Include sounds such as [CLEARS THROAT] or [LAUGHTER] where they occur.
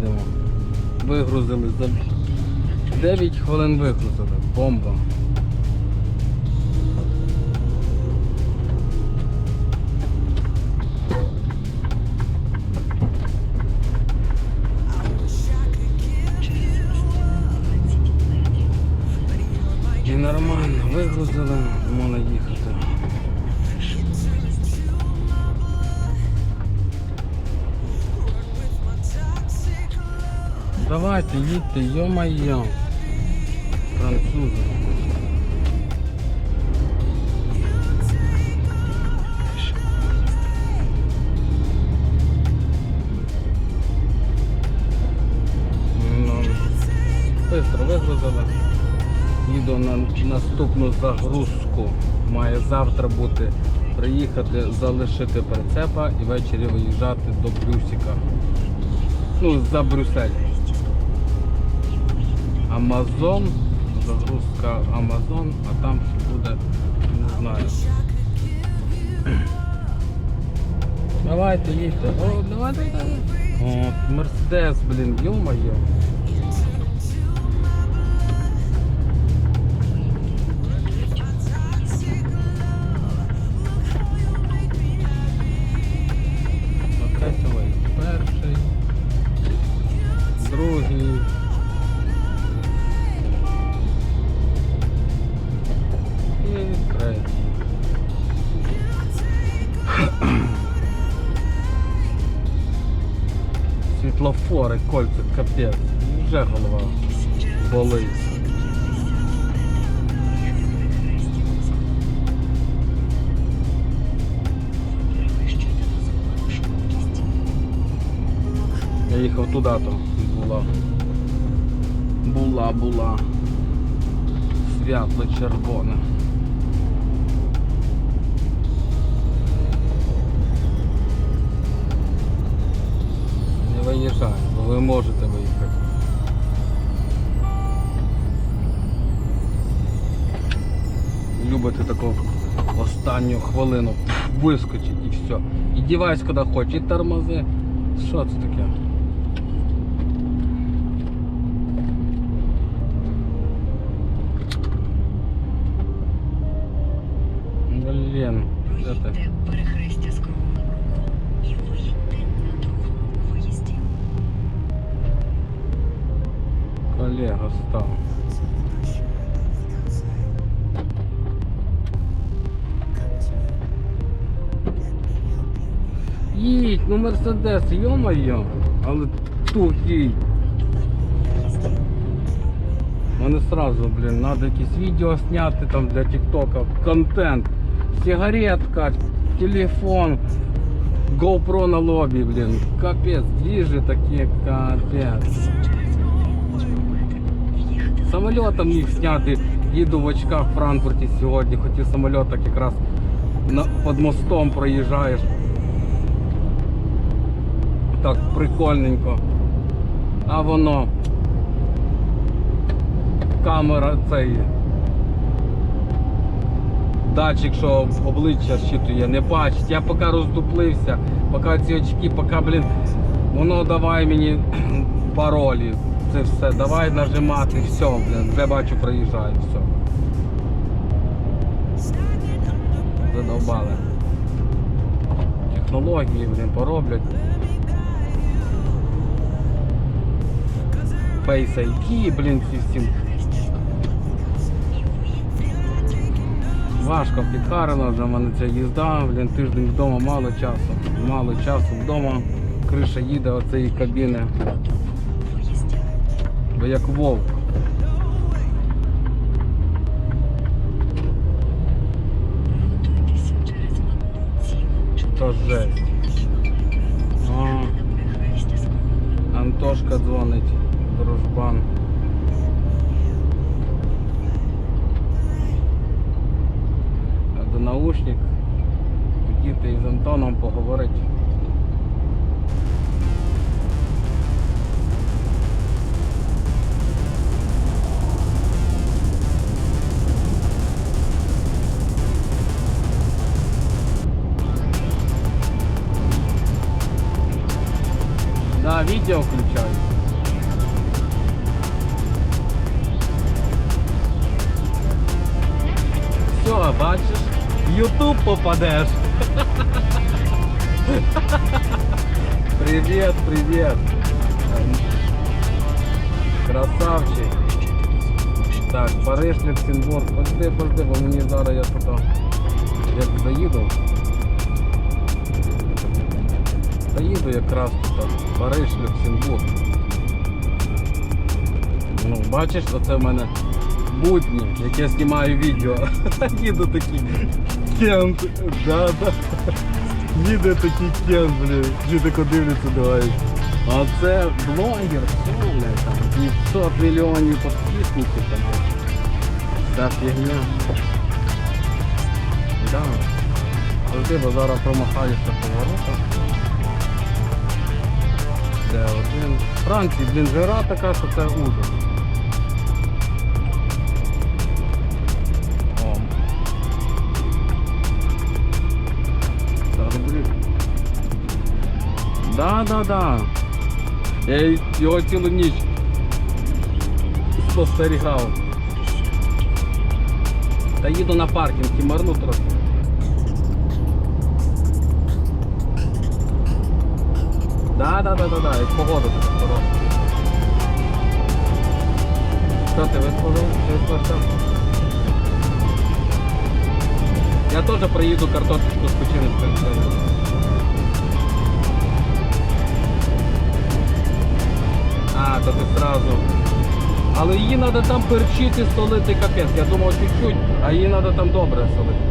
їдемо. Вигрузили за 9 хвилин вигрузили. Бомба. Нормально, вигрузили, можна їхати. Давайте, їдьте, йо-моє. Французи. Ну, Бистро вигрузили. Їду на наступну загрузку. Має завтра бути приїхати, залишити прицепа і ввечері виїжджати до Брюсика. Ну, за Брюссель. Амазон, загрузка Amazon, а там що буде, не знаю. Давайте їдьте. О, давайте, давайте. О, Мерседес, блін, ё-моё. Світлофори, кольця, капець. Вже голова болить. Я їхав туди то була. Була, була. Святло червоне. Ви можете виїхати. Любите таку останню хвилину вискочить і все. І дівайся куди хочеш, і тормози. Що це таке? Блін, де Колега став. Їдь, ну Мерседес, йо-моє, але тухий. Мене сразу, блін, надо якісь відео зняти там для тіктока, контент. Сигаретка, телефон, GoPro на лобі, блін. Капець, двіжі такі, капець. Самольотом міг зняти. Їду в очках в Франкфурті сьогодні. Хотів самольоток якраз на, під мостом проїжджаєш. Так прикольненько. А воно. Камера цей. Датчик, що обличчя щитує, не бачить. Я поки роздуплився, поки ці очки, поки, блін, воно давай мені [CLEARS THROAT] паролі. Це все, давай нажимати, все, блін, вже бачу, проїжджаю, все. Задовбали. Технології, блін, пороблять. Face ID, блін, ці всім. Важко підхарено вже в мене ця їзда, блін, тиждень вдома, мало часу. Мало часу вдома. Криша їде оцеї кабіни. Бо як вовк. То жесть. О, Антошка дзвонить, дружбан. До наушник хотіти із Антоном поговорити. видео включай. Все, бачиш, в Ютуб попадеш. Привет, привет. Красавчик. Так, Париж, Люксембург. Пожди, пожди, бо мені зараз я туди я заїду. Заїду якраз. Туди. Париж, Люксембург. Ну, бачиш, оце в мене будні, як я знімаю відео. [LAUGHS] Їду такий кент. Да, да. Їде такий кент, блін. Всі тако дивляться, давай. А це блогер, все, блядь, там 500 мільйонів підписників там. Та фігня. Да. Завжди, бо зараз промахаюся поворота. Де один. В Франції, блін, жара така, що це ужас. О. Зараз, блін. Да, да, да. Я його цілу ніч спостерігав. Та їду на паркінг і марну трохи. Да, да, да, да, да, як погода така хороша. Що ти виспався? Виспався? Я теж приїду картошечку з печіночкою. А, то ти сразу. Але її треба там перчити, солити капець. Я думав чуть-чуть, а її треба там добре солити.